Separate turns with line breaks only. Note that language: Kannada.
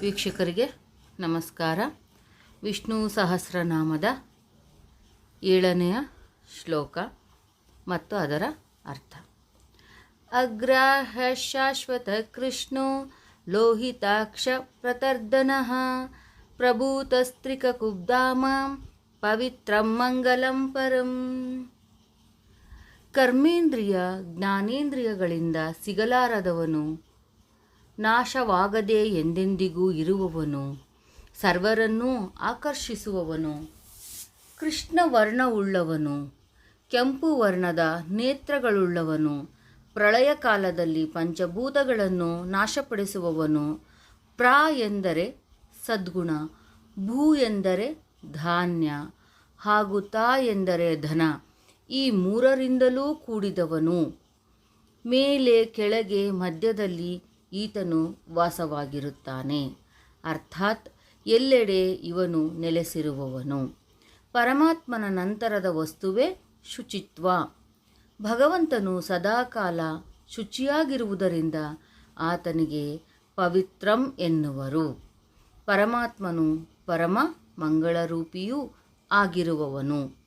ವೀಕ್ಷಕರಿಗೆ ನಮಸ್ಕಾರ. ವಿಷ್ಣು ಸಹಸ್ರನಾಮದ ಏಳನೆಯ ಶ್ಲೋಕ ಮತ್ತು ಅದರ ಅರ್ಥ. ಅಗ್ರಾಹ ಶಾಶ್ವತ ಕೃಷ್ಣೋ ಲೋಹಿತಾಕ್ಷ ಪ್ರತರ್ದನಃ ಪ್ರಭೂತಸ್ತ್ರಿಕಕುಬ್ಧಾಮಾಂ ಪವಿತ್ರ ಮಂಗಲಂ ಪರಂ. ಕರ್ಮೇಂದ್ರಿಯ ಜ್ಞಾನೇಂದ್ರಿಯಗಳಿಂದ ಸಿಗಲಾರದವನು ನಾಶವಾಗದೆ ಎಂದೆಂದಿಗೂ ಇರುವವನು, ಸರ್ವರನ್ನೂ ಆಕರ್ಷಿಸುವವನು ಕೃಷ್ಣ ವರ್ಣವುಳ್ಳವನು ಕೆಂಪು ವರ್ಣದ ನೇತ್ರಗಳುಳ್ಳವನು, ಪ್ರಳಯ ಕಾಲದಲ್ಲಿ ಪಂಚಭೂತಗಳನ್ನು ನಾಶಪಡಿಸುವವನು, ಪ್ರ ಎಂದರೆ ಸದ್ಗುಣ, ಭೂ ಎಂದರೆ ಧಾನ್ಯ ಹಾಗೂ ತಾ ಎಂದರೆ ಧನ, ಈ ಮೂರರಿಂದಲೂ ಕೂಡಿದವನು. ಮೇಲೆ ಕೆಳಗೆ ಮಧ್ಯದಲ್ಲಿ ಈತನು ವಾಸವಾಗಿರುತ್ತಾನೆ. ಅರ್ಥಾತ್ ಎಲ್ಲೆಡೆ ಇವನು ನೆಲೆಸಿರುವವನು. ಪರಮಾತ್ಮನ ನಂತರದ ವಸ್ತುವೇ ಶುಚಿತ್ವ. ಭಗವಂತನು ಸದಾಕಾಲ ಶುಚಿಯಾಗಿರುವುದರಿಂದ ಆತನಿಗೆ ಪವಿತ್ರಂ ಎನ್ನುವರು. ಪರಮಾತ್ಮನು ಪರಮ ಮಂಗಳರೂಪಿಯೂ ಆಗಿರುವವನು.